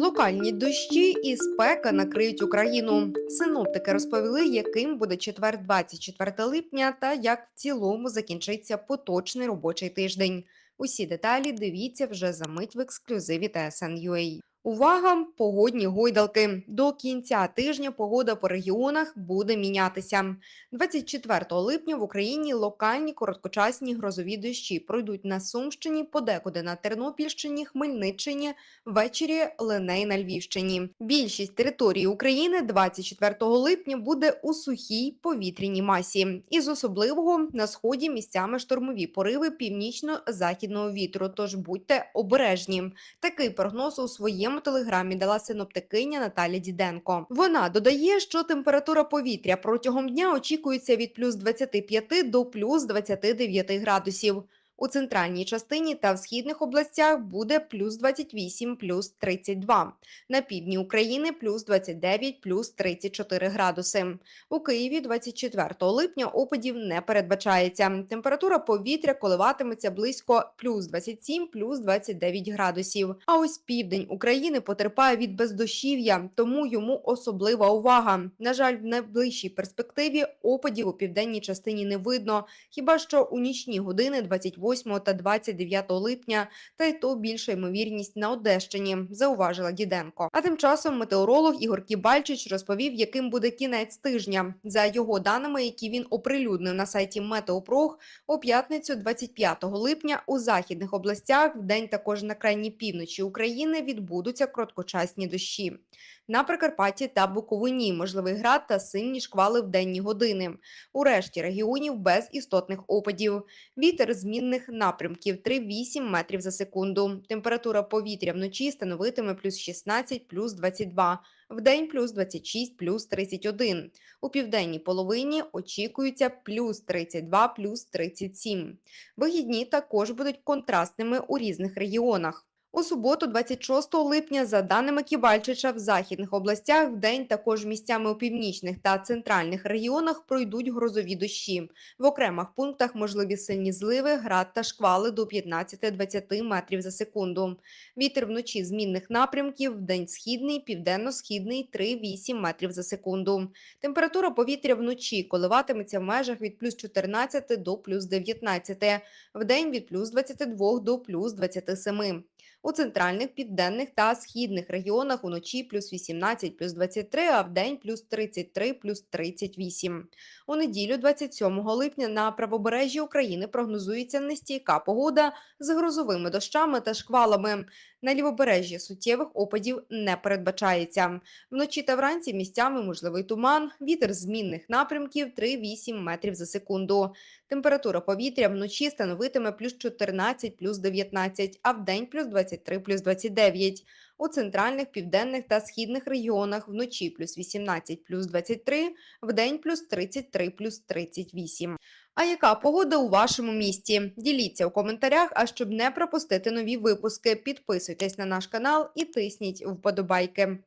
Локальні дощі і спека накриють Україну. Синоптики розповіли, яким буде четвер 24 липня та як в цілому закінчиться поточний робочий тиждень. Усі деталі дивіться вже за мить в ексклюзиві TSN.ua. Увага! Погодні гойдалки. До кінця тижня погода по регіонах буде мінятися. 24 липня в Україні локальні короткочасні грозові дощі пройдуть на Сумщині, подекуди на Тернопільщині, Хмельниччині, ввечері Леней на Львівщині. Більшість території України 24 липня буде у сухій повітряній масі. Із особливого на сході місцями штормові пориви північно-західного вітру. Тож будьте обережні. Такий прогноз у своєму телеграмі дала синоптикиня Наталя Діденко. Вона додає, що температура повітря протягом дня очікується від плюс 25 до плюс 29 градусів. У центральній частині та в східних областях буде плюс 28, плюс 32. На півдні України плюс 29, плюс 34 градуси. У Києві 24 липня опадів не передбачається. Температура повітря коливатиметься близько плюс 27, плюс 29 градусів. А ось південь України потерпає від бездощів'я, тому йому особлива увага. На жаль, в найближчій перспективі опадів у південній частині не видно, хіба що у нічні години 28 та 29 липня, та й то більша ймовірність на Одещині, зауважила Діденко. А тим часом метеоролог Ігор Кібальчич розповів, яким буде кінець тижня. За його даними, які він оприлюднив на сайті Метеопрог, у п'ятницю, 25 липня, у західних областях в день також на крайній півночі України відбудуться короткочасні дощі. На Прикарпатті та Буковині можливий град та сильні шквали в денні години. У решті регіонів без істотних опадів. Вітер змінних напрямків 3-8 метрів за секунду. Температура повітря вночі становитиме плюс 16, плюс 22, вдень плюс 26, плюс 31. У південній половині очікується плюс 32, плюс 37. Вигідні також будуть контрастними у різних регіонах. У суботу, 26 липня, за даними Ківальчича, в західних областях в день також місцями у північних та центральних регіонах пройдуть грозові дощі. В окремих пунктах можливі сильні зливи, град та шквали до 15-20 метрів за секунду. Вітер вночі змінних напрямків, в день східний, південно-східний 3-8 метрів за секунду. Температура повітря вночі коливатиметься в межах від плюс 14 до плюс 19, в день від плюс 22 до плюс 27. У центральних, південних та східних регіонах уночі плюс 18, плюс 23, а в день плюс 33, плюс 38. У неділю, 27 липня, на правобережжі України прогнозується нестійка погода з грозовими дощами та шквалами. На лівобережжі суттєвих опадів не передбачається. Вночі та вранці місцями можливий туман, вітер змінних напрямків 3-8 метрів за секунду. Температура повітря вночі становитиме плюс 14, плюс 19, а в день плюс 23, плюс 29. У центральних, південних та східних регіонах вночі плюс 18, плюс 23, в день плюс 33, плюс 38. А яка погода у вашому місті? Діліться у коментарях, а щоб не пропустити нові випуски, підписуйтесь на наш канал і тисніть вподобайки.